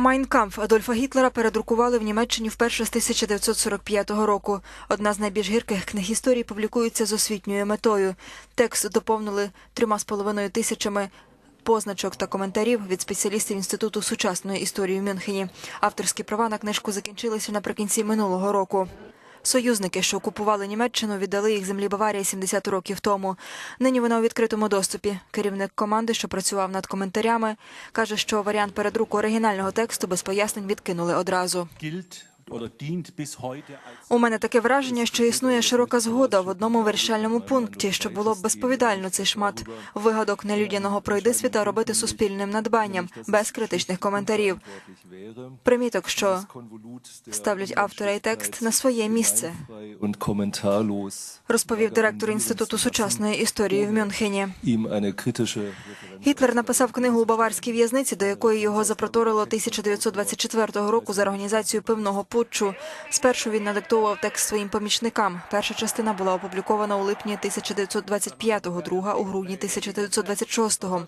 Майнкамф Адольфа Гітлера передрукували в Німеччині вперше з 1945 року. Одна з найбільш гірких книг історії публікується з освітньою метою. Текст доповнили трьома з половиною тисячами позначок та коментарів від спеціалістів Інституту сучасної історії в Мюнхені. Авторські права на книжку закінчилися наприкінці минулого року. Союзники, що окупували Німеччину, віддали їх землі Баварії 70 років тому. Нині вона у відкритому доступі. Керівник команди, що працював над коментарями, каже, що варіант передруку оригінального тексту без пояснень відкинули одразу. У мене таке враження, що існує широка згода в одному вирішальному пункті, що було б безповідально цей шмат вигадок нелюдяного пройдисвіта робити суспільним надбанням без критичних коментарів. Приміток, що ставлять автора і текст на своє місце, розповів директор інституту сучасної історії в Мюнхені. Гітлер написав книгу у баварській в'язниці, до якої його запроторило 1924 року за організацію пивного путчу. Спершу він надиктовував текст своїм помічникам. Перша частина була опублікована у липні 1925-го, друга у грудні 1926-го.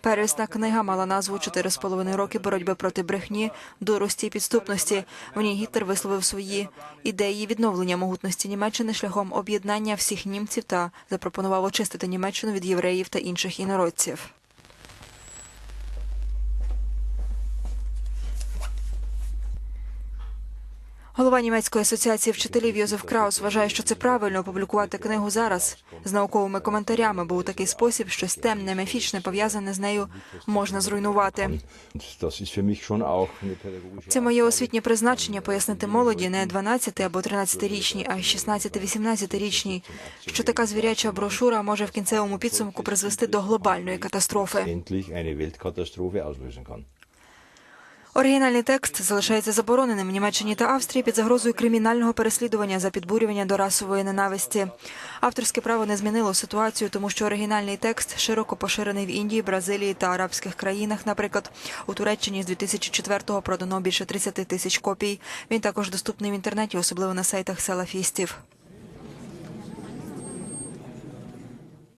Первісна книга мала назву «Чотири з половиною роки боротьби проти брехні, дурості і підступності. В ній Гітлер висловив свої ідеї відновлення могутності Німеччини шляхом об'єднання всіх німців та запропонував очистити Німеччину від євреїв та інших інородців. Голова німецької асоціації вчителів Йозеф Краус вважає, що це правильно опублікувати книгу зараз з науковими коментарями, бо у такий спосіб щось темне, міфічне пов'язане з нею можна зруйнувати. Це моє освітнє призначення пояснити молоді не 12 або 13-річній, а й 16-18-річній, що така звіряча брошура може в кінцевому підсумку призвести до глобальної катастрофи. Оригінальний текст залишається забороненим в Німеччині та Австрії під загрозою кримінального переслідування за підбурювання до расової ненависті. Авторське право не змінило ситуацію, тому що оригінальний текст широко поширений в Індії, Бразилії та арабських країнах. Наприклад, у Туреччині з 2004-го продано більше 30 тисяч копій. Він також доступний в інтернеті, особливо на сайтах салафістів.